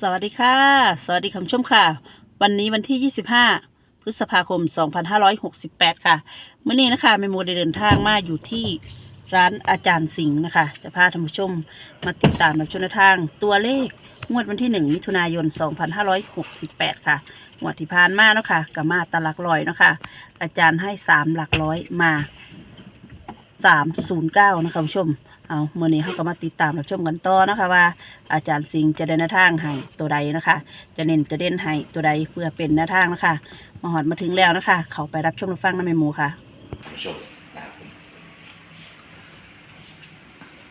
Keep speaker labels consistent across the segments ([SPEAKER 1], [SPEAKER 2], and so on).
[SPEAKER 1] สวัสดีค่ะ สวัสดีคุณผู้ชมค่ะ วันนี้วันที่ 25 พฤษภาคม 2568 ค่ะเมื่อนี้นะคะแม่โมได้เดินทางมาอยู่ที่ร้านอาจารย์สิงห์นะคะ จะพาท่านผู้ชมมาติดตามรับชมทางตัวเลขงวดวันที่ 1 มิถุนายน 2568 ค่ะงวดที่ผ่านมาเนาะค่ะกับมาตลักร้อยเนาะค่ะอาจารย์ให้ 3 หลักร้อยมา 309 นะคะคุณผู้ชม เอาเมื่อนี้เขาก็มาติดตามรับชมกันต่อนะคะว่า อาจารย์สิงห์จะได้แนวทางให้ตัวใดนะคะ จะเน้นจะเด่นให้ตัวใดเพื่อเป็นแนวทางนะคะมาหอดมาถึงแล้วนะคะ เขาไปรับชมรับฟังน้ำเมหมูค่ะ
[SPEAKER 2] ท่านผู้ชมนะครับผม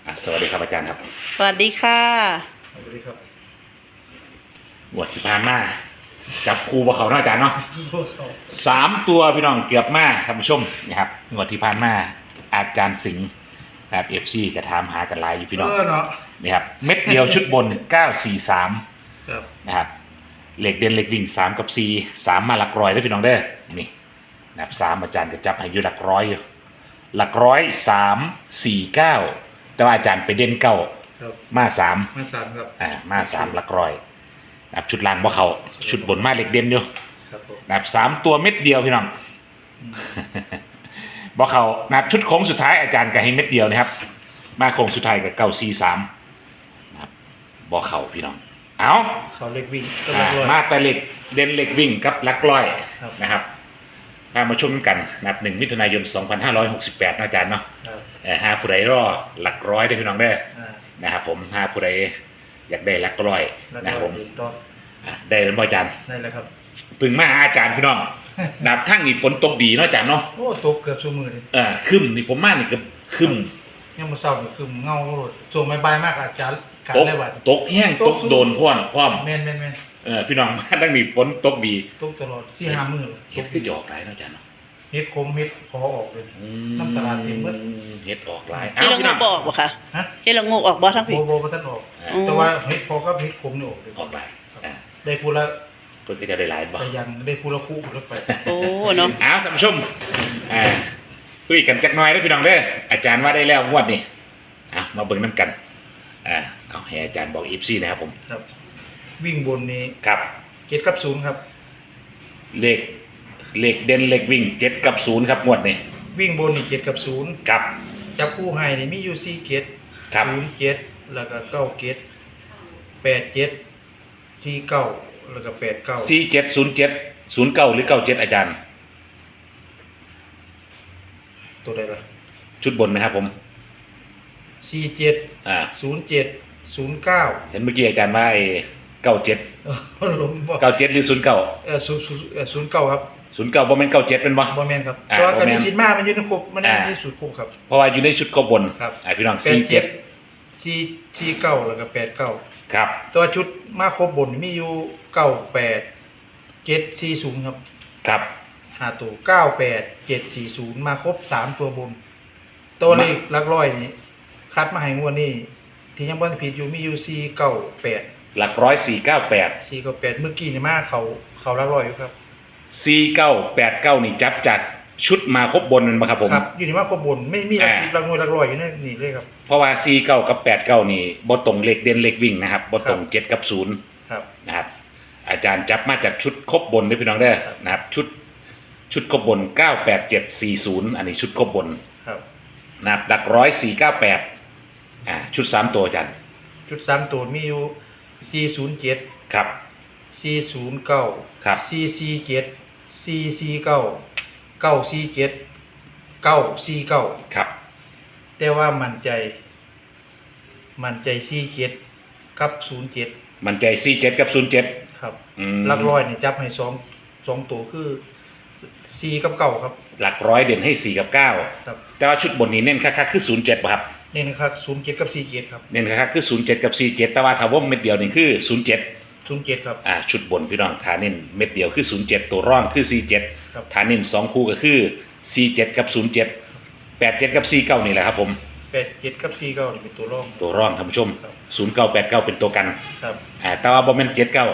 [SPEAKER 2] อะสวัสดีครับอาจารย์ครับ
[SPEAKER 1] สวัสดีค่ะ
[SPEAKER 3] สวัสดีครับ
[SPEAKER 2] หมวดที่ผ่านมาจับครูบ่เขาเนาะอาจารย์เนาะ
[SPEAKER 3] โอ้โห
[SPEAKER 2] สามตัวพี่น้องเกือบมาท่านผู้ชมนะครับหมวดที่ผ่านมาอาจารย์สิงห์ นะครับเอฟซีกระถามหากันหลายอยู่พี่น้อง
[SPEAKER 3] เออเนาะ
[SPEAKER 2] นะครับเม็ดเดียวชุดบน 943
[SPEAKER 3] ครับ
[SPEAKER 2] นะครับเหล็กเด่นเหล็กวิ่ง3กับ4 3มาหลักร้อยแล้วพี่น้องเด้อนี่นะครับสามอาจารย์ก็จับให้อยู่หลักร้อยอยู่หลักร้อยสามสี่เก้าแต่ว่าอาจารย์ไปเด่นเก้า
[SPEAKER 3] ครับ
[SPEAKER 2] มาสาม
[SPEAKER 3] มาสามครับ
[SPEAKER 2] อ่ามาสามหลักร้อยนะครับชุดล่างบ่เขาชุดบนมาเหล็กเด่นอยู่
[SPEAKER 3] ครับผม
[SPEAKER 2] นะครับสามตัวเม็ดเดียวพี่น้อง
[SPEAKER 3] อืม
[SPEAKER 2] บ่เขานะครับชุดโค้งสุดท้ายอาจารย์ก็ให้เม็ดเดียวนะครับ มาโค้งสุดท้ายกับเก้าสี่สามนะครับบ่เขาพี่น้อง เอา
[SPEAKER 3] เขาเล็กวิ่งก็
[SPEAKER 2] อ่า
[SPEAKER 3] เล็กร้อย
[SPEAKER 2] มาแต่เหล็กเด่นเหล็กวิ่งกับหลักร้อย
[SPEAKER 3] ครับ
[SPEAKER 2] นะครับพามาชมกันนะครับหนึ่งมิถุนายน 2568นะอาจารย์เนาะ
[SPEAKER 3] ครับ
[SPEAKER 2] เอ่อหาผู้ใดรอหลักร้อยได้อพี่น้องได้อ
[SPEAKER 3] อ่า
[SPEAKER 2] นะครับผมหาผู้ใดอยากได้หลักร้อย
[SPEAKER 3] แล้ว
[SPEAKER 2] นะครับ
[SPEAKER 3] ก็
[SPEAKER 2] ผม
[SPEAKER 3] อีกต่อ
[SPEAKER 2] อะได้แล้วบ่อาจารย์
[SPEAKER 3] นั่นแหละครับ
[SPEAKER 2] พึ่งมาหาอาจารย์พี่น้อง นับทั้งนี่ฝนตกดีเนาะอาจารย์เนาะ
[SPEAKER 3] โอ้ตกเกือบชั่วมือเลย
[SPEAKER 2] เออคึมนี่ผมมานี่ก็คึม
[SPEAKER 3] ยังมาเศร้านี่คือเงาโลดช่วงบ่ายๆมากอาจารย์การ
[SPEAKER 2] ตก
[SPEAKER 3] ได้บัด
[SPEAKER 2] ตกแห้งตกโดนพ่อนพร้อม
[SPEAKER 3] แม่นแม่นแม่น
[SPEAKER 2] เออพี่น้องมาทั้งนี่ฝนตกดี
[SPEAKER 3] ตกตลอดสี่ห้ามือ
[SPEAKER 2] เฮ็ดคือจะออกหลายเนาะอาจารย์เนาะ
[SPEAKER 3] เฮ็ดคมเฮ็ดขอออกเลย
[SPEAKER 2] อื
[SPEAKER 3] น้ำตาลเต็มเบิด
[SPEAKER 2] เฮ็ดออกหลาย
[SPEAKER 1] เฮ็ดละ
[SPEAKER 2] พี่
[SPEAKER 1] โง
[SPEAKER 2] น้อกง
[SPEAKER 1] บออกบ่คะ
[SPEAKER 3] ฮะ
[SPEAKER 1] เฮ็ดละโงกออกบ่ทั้ง
[SPEAKER 3] โบ
[SPEAKER 1] พี่
[SPEAKER 3] โบบ่ทันออก
[SPEAKER 2] อ่า
[SPEAKER 1] อืม
[SPEAKER 3] แต่ว่าเฮ็ดพอก็เฮ็ดคมนี่ออกเลย
[SPEAKER 2] ออกหลายอ่า
[SPEAKER 3] ได้พูดละ
[SPEAKER 2] เพิ่นก็จะได้หลายบ่
[SPEAKER 3] แต่ยังได้พูดละคู่พูดละไป
[SPEAKER 1] โอ้เนาะ
[SPEAKER 2] อ้าวท่านผู้ชมอ่าคุยกันจักหน่อยนะพี่น้องเด้ออาจารย์ว่าได้แล้วงวดนี่อะมาเบิ่งน้ำกันอ่าเอาให้อาจารย์บอกอีฟซี่นะครับผม
[SPEAKER 3] ครับ วิ่งบนนี้
[SPEAKER 2] ครับ
[SPEAKER 3] เจ็ดกับศูนย์ครับ
[SPEAKER 2] เลขเลขเด่นเลขวิ่งเจ็ดกับศูนย์ครับงวดนี่
[SPEAKER 3] วิ่งบนนี่เจ็ดกับศูนย์
[SPEAKER 2] ครับ
[SPEAKER 3] จับคู่ไฮนี่มีอยู่สี่เกต
[SPEAKER 2] ครับ
[SPEAKER 3] ศูนย์เจ็ดแล้วก็เก้าเกตแปดเจ็ดสี่เก้า แล้วก็แปดเก้า
[SPEAKER 2] สี่เจ็ดศูนย์เจ็ดศูนย์เก้าหรือเก้าเจ็ดอาจารย์
[SPEAKER 3] ตัวใดล่ะ
[SPEAKER 2] ชุดบนไหมครับผม
[SPEAKER 3] สี่เจ็ด
[SPEAKER 2] อ่า
[SPEAKER 3] ศูนย์เจ็ดศูนย์เก้า
[SPEAKER 2] เห็นเมื่อกี้อาจารย์ว่าเก้าเจ็ด
[SPEAKER 3] ลมบ่
[SPEAKER 2] เก้าเจ็ดหรือศูนย์เก้า
[SPEAKER 3] เออศูนย์ศูนย์เออศูนย์เก้าครับ
[SPEAKER 2] ศูนย์เก้าบ่แม่นเก้าเจ็ดเป็นบ่
[SPEAKER 3] บอแมนครับ
[SPEAKER 2] อ่า
[SPEAKER 3] ตัวกับ
[SPEAKER 2] บ่แม่
[SPEAKER 3] มี
[SPEAKER 2] น
[SPEAKER 3] สิทธิ์มามันอยู่ในครบมันใน
[SPEAKER 2] อ่า
[SPEAKER 3] ที่สุดครบครับ
[SPEAKER 2] เพราะว่าอยู่ในชุดข้อบน
[SPEAKER 3] ครับ
[SPEAKER 2] อ่าพี่น้อง
[SPEAKER 3] แป
[SPEAKER 2] สี่
[SPEAKER 3] ด
[SPEAKER 2] เจ็
[SPEAKER 3] เจ็
[SPEAKER 2] ด
[SPEAKER 3] ดสี่สี่เก้าแล้วก็แปดเก้า
[SPEAKER 2] ครับ
[SPEAKER 3] ตัวชุดมาครบบนมีอยู่เก้าแปดเจ็ดสี่ศูนย์ครับ
[SPEAKER 2] ครับ
[SPEAKER 3] หาตัวเก้าแปดเจ็ดสี่ศูนย์มาครบสามตัวบน ตัวเลขหลักร้อยนี่คัดมาให้งวดนี้ที่ยังบ่ทันผิดอยู่มีอยู่สี่เก้าแปด
[SPEAKER 2] หลักร้อยสี่เก้าแปด
[SPEAKER 3] สี่เก้าแปดเมื่อกี้นี่มาเขาเขาหลักร้อยอยู่ครับ
[SPEAKER 2] สี่เก้าแปดเก้านี่จับจาก ชุดมาครบบนนั่นปะครับผม
[SPEAKER 3] ครับอยู่ที่มาครบบนไม่มีหลัก
[SPEAKER 2] อ่า
[SPEAKER 3] สิบหลักหน่วยหลักร้อยอยู่ในนี่เลยครับ
[SPEAKER 2] เพราะว่าสี่เก้ากับแปดเก้านี่บตรงเลขเด่นเลขวิ่งนะครับบตรง
[SPEAKER 3] ครับ
[SPEAKER 2] เจ็ดกับศูนย์
[SPEAKER 3] ครับ
[SPEAKER 2] นะครับ อาจารย์จับมาจากชุดครบบนด้วยพี่น้องเด้อนะครับ ชุดชุดครบบนเก้าแปดเจ็ดสี่ศูนย์อันนี้ชุดครบบน
[SPEAKER 3] ครับ
[SPEAKER 2] นะครับหลักร้อยสี่เก้าแปดอ่าชุดสามตัวอาจารย์
[SPEAKER 3] จุดสามตัวมีอยู่สี่ศูนย์เจ็ด
[SPEAKER 2] ครับ
[SPEAKER 3] สี่ศูนย์เก้า
[SPEAKER 2] ครับ
[SPEAKER 3] สี่สี่เจ็ดสี่สี่เก้า เก้าสี่เจ็ดเก้าสี่เก้า
[SPEAKER 2] ครับ
[SPEAKER 3] แต่ว่ามั่นใจ มั่นใจสี่เจ็ดกับศูนย์เจ็ด
[SPEAKER 2] มันใจสี่เจ็ดกับศูนย์เจ็ด
[SPEAKER 3] ครับ
[SPEAKER 2] อืม
[SPEAKER 3] หลักร้อยนี่จับให้สองสองตัวคือสี่กับเก้าครับ
[SPEAKER 2] หลักร้อยเด่นให้สี่กับเก้า
[SPEAKER 3] ครับ
[SPEAKER 2] แต่ว่าชุดบนนี้เน้นคักๆคือศูนย์เจ็ดครับ
[SPEAKER 3] นี่นะครับศูนย์เจ็ดกับสี่เจ็ดครับ
[SPEAKER 2] เน้นคักๆคือศูนย์เจ็ดกับสี่เจ็ดแต่ว่าถ้าวงเม็ดเดียวนี่คือศูนย์เจ็ด
[SPEAKER 3] ศูนย์เจ็ดครับ
[SPEAKER 2] อ่าชุดบนพี่น้องฐานเน้นเม็ดเดียวคือศูนย์เจ็ดตัวร่องคือสี่เจ็ด
[SPEAKER 3] ครับ
[SPEAKER 2] ฐานเน้นสองคู่ก็คือสี่เจ็ดกับศูนย์เจ็ดแปดเจ็ดกับสี่เก้านี่แหละครับผม
[SPEAKER 3] แปดเจ็ดกับสี่เก้านี่เป็นตัวรอง
[SPEAKER 2] ตัวร่องท่านผู้ชม
[SPEAKER 3] ครับ
[SPEAKER 2] ศูนย์เก้าแปดเก้าเป็นตัวกัน
[SPEAKER 3] ครับ
[SPEAKER 2] อ่าแต่ว่าบ่แม่นเจ็ดเก้า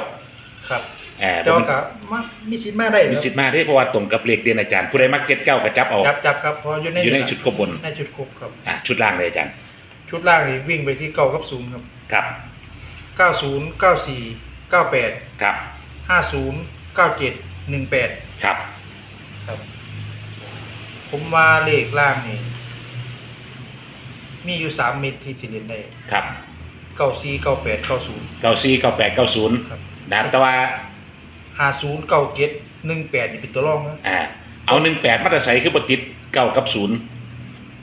[SPEAKER 3] ครับ
[SPEAKER 2] อ่า
[SPEAKER 3] แต่
[SPEAKER 2] บ่
[SPEAKER 3] ว่า
[SPEAKER 2] แม่น
[SPEAKER 3] ก็มามีสิทธิ์มาได้
[SPEAKER 2] มีสิทธิ์มาได้เพราะว่าตรงกับเลขเดียนอาจารย์ ผู้ใดมักเจ็ดเก้าก็จับเอา
[SPEAKER 3] จับจับครับเพออยู่ใน
[SPEAKER 2] อยู่ในชุดครบบน
[SPEAKER 3] ในชุดครบครับ
[SPEAKER 2] อ่าชุดล่างเลยอาจารย์
[SPEAKER 3] ชุดล่างนี่วิ่งไปที่เก้ากับศูนย์ครับ
[SPEAKER 2] ครับ
[SPEAKER 3] เก้าศูนย์เก้าสี่เก้าแปด
[SPEAKER 2] ครับ
[SPEAKER 3] ห้าศูนย์เก้าเจ็ดหนึ่งแปด
[SPEAKER 2] ครับ
[SPEAKER 3] ครับ ผมว่าเลขล่างนี่ มีอยู่สามเม็ดที่สิเล่นได้
[SPEAKER 2] ครับ
[SPEAKER 3] เก้าสี่เก้าแปดเก้าศูนย์
[SPEAKER 2] เก้าสี่เก้าแปดเก้าศูนย์
[SPEAKER 3] ครับ
[SPEAKER 2] นะครับแต่ว่า
[SPEAKER 3] ห้าศูนย์เก้าเจ็ดหนึ่งแปดนี่เป็นตัวรองนะ
[SPEAKER 2] อ่าเอาหนึ่งแปดมาตรใส่คือปติดเก้ากับศูนย์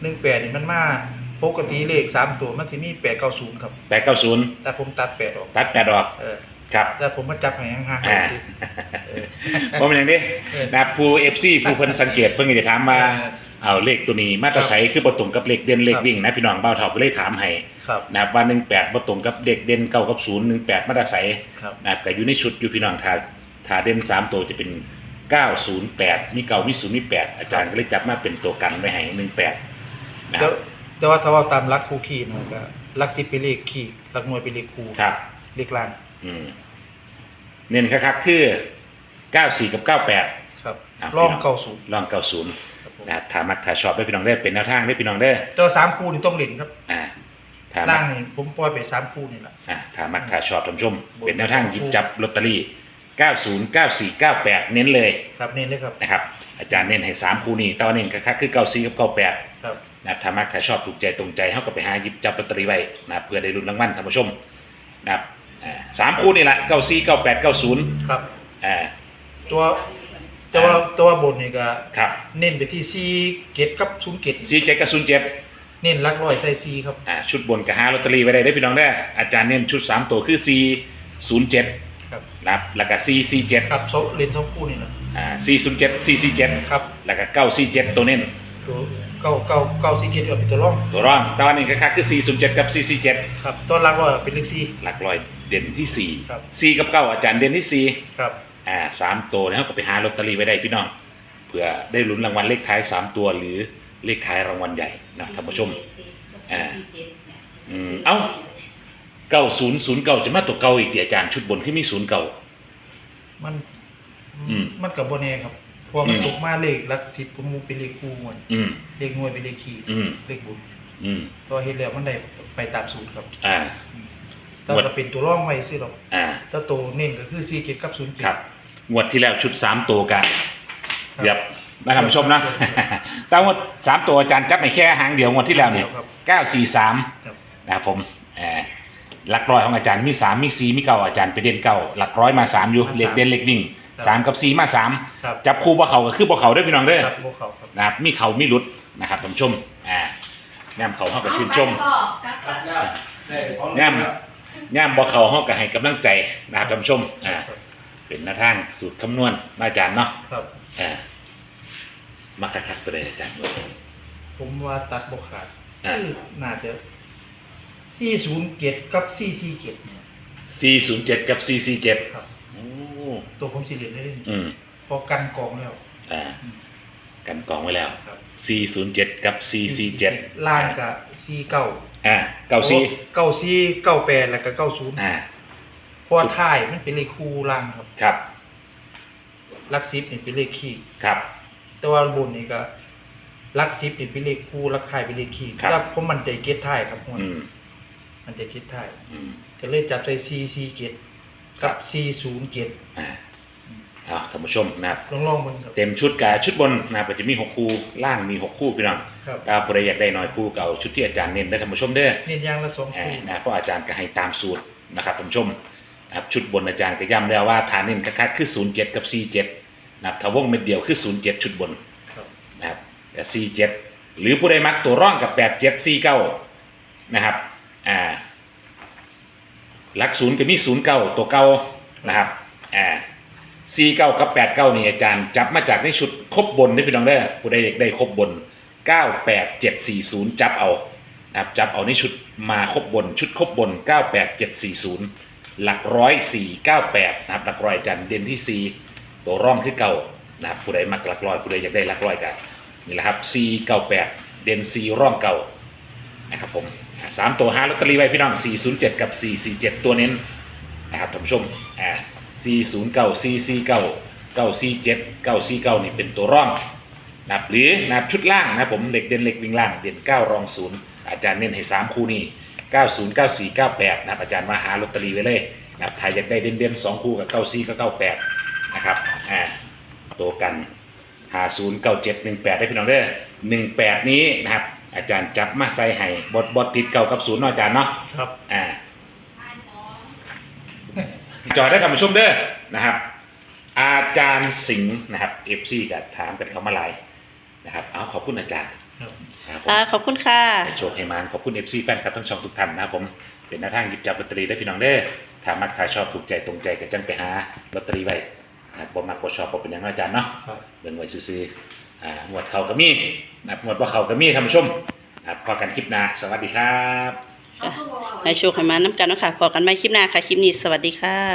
[SPEAKER 3] หนึ่งแปดนี่มันมาปกติเลขสามตัวมันจะมีแปดเก้าศูนย์ครับ
[SPEAKER 2] แปดเก้าศูนย์
[SPEAKER 3] แต่ผมตัดแปดออก
[SPEAKER 2] ตัดแปดออก
[SPEAKER 3] เออ
[SPEAKER 2] ครับ
[SPEAKER 3] แต่ผมมาจับให้ห่างๆไป
[SPEAKER 2] อ่า
[SPEAKER 3] สิเออ
[SPEAKER 2] เพราะมันอย่างนี้
[SPEAKER 3] เออ
[SPEAKER 2] นะครับผู้เอฟซีผู้เพิ่นสังเกตเพิ่นก็จะถามมา
[SPEAKER 3] เออ
[SPEAKER 2] เอาเลขตัวนี้มาตรใส่คือบ่ตรงกับเลขเด่นเลขวิ่งนะพี่น้องเบ้าเฒ่าก็เลยถามให้
[SPEAKER 3] ครับ
[SPEAKER 2] นะครับว่า18บ่ตรงกับเด็กเด่นเก้ากับ0 18มาตรใส่
[SPEAKER 3] ครับ
[SPEAKER 2] นะครับก็อยู่ในชุดอยู่พี่น้องถ้าถ้าเด่น3ตัวจะเป็น 908 มีเก้ามี0มี8อาจารย์ก็เลยจับมาเป็นตัวกันไว้ให้18นะค
[SPEAKER 3] แต่
[SPEAKER 2] รับ
[SPEAKER 3] แต่ว่าถ้าว่าตามลักคู่คีนะก็ลักสิบเป็นเลขคีลักหน่วยเป็นเลขคู
[SPEAKER 2] ครับ
[SPEAKER 3] เลขล่าง
[SPEAKER 2] อืมเน้นคักๆคือ94กับ98
[SPEAKER 3] ครับ
[SPEAKER 2] อะ
[SPEAKER 3] รอง
[SPEAKER 2] พี่น้อง
[SPEAKER 3] เก้าศูนย์
[SPEAKER 2] ลอง90
[SPEAKER 3] ครับผม
[SPEAKER 2] นะครับถ้ามักถ้าชอบได้พี่น้องได้เป็นแนวทางได้พี่น้องได้อ
[SPEAKER 3] แต่ว่าสามคู่นี่ต้องเล่นครับ
[SPEAKER 2] อ่าถ้ามั
[SPEAKER 3] ล่ากงนี่ผมปล่อยไปสามคู่นี่แหละ
[SPEAKER 2] อ่าถ้ามักถ้าชอบท่านผู้ชม เป็นแนวทางหยิบจับลอตเตอรี่90 94 98เน้นเลย
[SPEAKER 3] ครับเน้นเลยครับ
[SPEAKER 2] นะครับ อาจารย์เน้นให้3คู่นี้แตว่าเน้นคักๆคือ94กับ98
[SPEAKER 3] ครับ
[SPEAKER 2] นะครับถ้ามักถ้าชอบถูกใจตรงใจเฮาก็ไปหาหยิบจับลอตเตอรี่ไว้นะครับเพื่อได้ลุ้นรางวัลท่านผู้ชมนะครับ อ่าสามคู่นี่แหละ94 98 90
[SPEAKER 3] ครับ
[SPEAKER 2] อ่า
[SPEAKER 3] ตัวแต่ว่าตัวบนนี่ก็
[SPEAKER 2] ครับ
[SPEAKER 3] เน้นไปที่ซีเกตกับศูนย์เกต
[SPEAKER 2] 47กับ07
[SPEAKER 3] เน้นลักร้อยใส่ซีครับ
[SPEAKER 2] อ่าชุดบนกับหาลอตเตอรี่ไว้ได้ได้อพี่น้องได้ออาจารย์เน้นชุด3ตัวคือ407
[SPEAKER 3] ครับ
[SPEAKER 2] นะครับแล้วก็447
[SPEAKER 3] ครับโซเลนสองคู่นี่นะ
[SPEAKER 2] อ่า407 447
[SPEAKER 3] ครับ
[SPEAKER 2] แล้วก็947ตัวเน้น
[SPEAKER 3] ตัวเก้าเก้าเก้าซีเกตเอาเป็นตัวร่อง
[SPEAKER 2] ตัวร่องแตอนนี้คักๆคือ407 กับ 447
[SPEAKER 3] ครับตัวลักร้อยเป็นเลขซี
[SPEAKER 2] หลักร้อย เด่นที่
[SPEAKER 3] ครับ
[SPEAKER 2] 4 4กับ9อาจารย์เด่นที่
[SPEAKER 3] ครับ
[SPEAKER 2] 4อ่าสามตัวแล้วก็ไปหาลอตเตอรี่ไว้ได้พี่น้องเผื่อได้ลุ้นรางวัลเลขท้าย3ตัวหรือเลขท้ายรางวัลใหญ่นะท่านผู้ชม อ่าอืมเอ้า9009จะมาตัวเก่าอีกที่อาจารย์ชุดบนที่มี0เก่า
[SPEAKER 3] มัน
[SPEAKER 2] อืม
[SPEAKER 3] มันกับโบแน่ครับเพราะว่ามัน
[SPEAKER 2] อืม
[SPEAKER 3] ตกมาเลขลักสิบผมมูเป็นเลขคู่หมด
[SPEAKER 2] อืม
[SPEAKER 3] เลขหน่วยเป็นเลขคี
[SPEAKER 2] อืม
[SPEAKER 3] เลขบุญ
[SPEAKER 2] อืม
[SPEAKER 3] ตัวเฮ็ดแล้วมันได้ไปตามสูตรครับ
[SPEAKER 2] อ่า
[SPEAKER 3] ถ้าจะเป็นตัวร่องไว้สิหรอก
[SPEAKER 2] อ่า
[SPEAKER 3] ถ้าตัวเน้นก็คือซีเกตกับศูนย์เกต
[SPEAKER 2] ครับ งวดที่แล้วชุด3ตัวกัน
[SPEAKER 3] ครับ
[SPEAKER 2] เกือบนะท่านผู้ชมนะ แต่งวดสามตัวอาจารย์จับในแค่หางเดียวงวดที่แล้วเนี่ย
[SPEAKER 3] ครับ
[SPEAKER 2] เก้าสี่สาม
[SPEAKER 3] ครับ
[SPEAKER 2] นะครับผมเอ่อหลักร้อยของอาจารย์มีสามมีสี่มีเก้าอาจารย์ไปเด่นเก้าหลักร้อยมาสามอยู่เหล็กเด่นเหล็กวิ่งสามกับสี่มาสาม
[SPEAKER 3] ครับ
[SPEAKER 2] จับคู่บ่เขาก็คือบ่เขาเด้วยพี่น้องเด้อ
[SPEAKER 3] ครับพวกเขาครับ
[SPEAKER 2] นะครับมีเขามีหลุดนะครับท่านผู้ชมอ่าแนมเขาเฮาก็ชื่นชมแนมแนม บ่เขาเฮาก็ให้กำลังใจนะครับท่านผู้ชมอ่าเป็นหน้าทางสูตรคำนวณมาอาจารย์เนาะ
[SPEAKER 3] ครับ
[SPEAKER 2] อ่ามาคักๆไปเลยอาจารย์
[SPEAKER 3] ผมว่าตัดบกขาด
[SPEAKER 2] อ่า
[SPEAKER 3] คือน่าจะซีศูนย์เกตกับซีซีเกตเนี่ย
[SPEAKER 2] 407 กับ 447
[SPEAKER 3] ครับ
[SPEAKER 2] โอ้
[SPEAKER 3] ตัวผมสิเรียนได้เลย
[SPEAKER 2] อืม
[SPEAKER 3] พอกันกองแล้ว
[SPEAKER 2] อ่า กันกองไว้แล้ว
[SPEAKER 3] ครับ
[SPEAKER 2] 407 กับ 447
[SPEAKER 3] ล่างกับซีเก้า
[SPEAKER 2] อ่าเก้าสี่
[SPEAKER 3] เก้าซีเก้าแปดแล้วก็เก้าศูนย์
[SPEAKER 2] อ่า
[SPEAKER 3] เพราะว่าท้ายมันเป็นเลขคู่ล่างครับ
[SPEAKER 2] ครับ
[SPEAKER 3] ลักซิปนี่เป็นเลขคี่
[SPEAKER 2] ครับ
[SPEAKER 3] แต่ว่าบนนี่ก็ลักซิปนี่เป็นเลขคู่ลักท้ายเป็นเลขคี่
[SPEAKER 2] ครับ
[SPEAKER 3] แล้วผมมันใจเกตท้ายครับผม
[SPEAKER 2] อืม
[SPEAKER 3] มันใจเกตท้าย
[SPEAKER 2] อืม
[SPEAKER 3] ก็เลยจับใส่ซีซีเกต
[SPEAKER 2] ครั
[SPEAKER 3] กับบซีศูนย์เกต
[SPEAKER 2] อ่า เอาท่านผู้ชมนะครับ
[SPEAKER 3] ลองลองมันครับ
[SPEAKER 2] เต็มชุดกับชุดบนนะครับก็จะมี6คู่ล่างมี6คู่พี่น้อง
[SPEAKER 3] ครับ
[SPEAKER 2] ถ้าผู้ใดอยากได้น้อยคู่เก่าชุดที่อาจารย์เน้นได้ท่านผู้ชมเด้อ
[SPEAKER 3] เน้นอยางละสอง
[SPEAKER 2] อ่า
[SPEAKER 3] คู่
[SPEAKER 2] นะเพราะอาจารย์ก็ให้ตามสูตรนะครับท่านผู้ชมนะครับชุดบนอาจารย์ก็ย้ำแล้วว่าฐานเน้นคักๆคือ 07 กับ 47นะครับถ้าวงเม็ดเดียวคือ 07 ชุดบน
[SPEAKER 3] ครับ
[SPEAKER 2] นะครับกับ47 หรือผู้ใดมักตัวร่องกับ 87 49นะครับอ่าหลักศูนย์ก็มี 09 ตัวเก่านะครับอ่า 49กับ89นี่อาจารย์จับมาจากในชุดครบบนได้พี่น้องได้อผู้ใดอยากได้ครบบน98740จับเอานะครับจับเอาในชุดมาครบบนชุดครบบน98740หลักร้อย498นะครับหลักร้อยจันเด่นที่4ตัวร่องคือเก่านะครับผู้ใดมักหลักร้อยผู้ใดอยากได้หลักร้อยกันนี่แหละครับ498เด่น4ร่องเก่านะครับผมสามตัวห้าลอตเตอรี่ไว้พี่น้อง407กับ447ตัวเน้นนะครับท่านผู้ชมอ่า 409 449 947 949นี่เป็นตัวร่องนะครับหรือนะครับชุดล่างนะครับผมเด็กเด่นเล็กวิ่งล่างเด่น9รองศูนย์อาจารย์เน้นให้ 3 คู่นี้ 90 94 98นะครับอาจารย์มาหาลอตเตอรี่ไว้เลยนะครับถ้าอยากได้เด่นๆสองคู่กับเก้าสี่กับเก้าแปดนะครับอ่าตัวกันหาศูนย์เก้าเจ็ดหนึ่งแปดได้พี่น้องเด้อหนึ่งแปดนี้นะครับอาจารย์จับมาใส่ให้บทบทติดเก่ากับศูนย์เนาะอาจารย์เนาะ
[SPEAKER 3] ครับ
[SPEAKER 2] อ่า จอได้ทำชมเด้อนะครับ อาจารย์สิงห์นะครับเอฟซีกับถามกันเขามาไลน์นะครับเอาขอบคุณอาจารย์
[SPEAKER 3] ครับ
[SPEAKER 2] ครับผม
[SPEAKER 1] อ่าขอบคุณค่ะ
[SPEAKER 2] ให้โชคให้มานขอบคุณเอฟซีแฟนคลับทั้งช่องทุกท่านนะครับผมเป็นหน้าทางหยิบจับลอตเตอรี่ได้พี่น้องเด้อถ้ามักถ้าชอบถูกใจตรงใจก็จังไปหาลอตเตอรี่ไว้นะครับบ่มักบ่ชอบบ่เป็นอย่างน้อยอาจารย์เนาะ
[SPEAKER 3] ครับ
[SPEAKER 2] เบิ่งไว้ซื้อๆอ่าหมวดเขาก็มีนะครับหมวดบ่เขาก็มีท่านผู้ชมนะครับพอกันคลิปหน้าสวัสดีครับ
[SPEAKER 1] ให้โชคให้มาน้ำกันเนาะคะพอกันใหม่คลิปหน้าค่ะ คลิปนี้สวัสดีค่ะ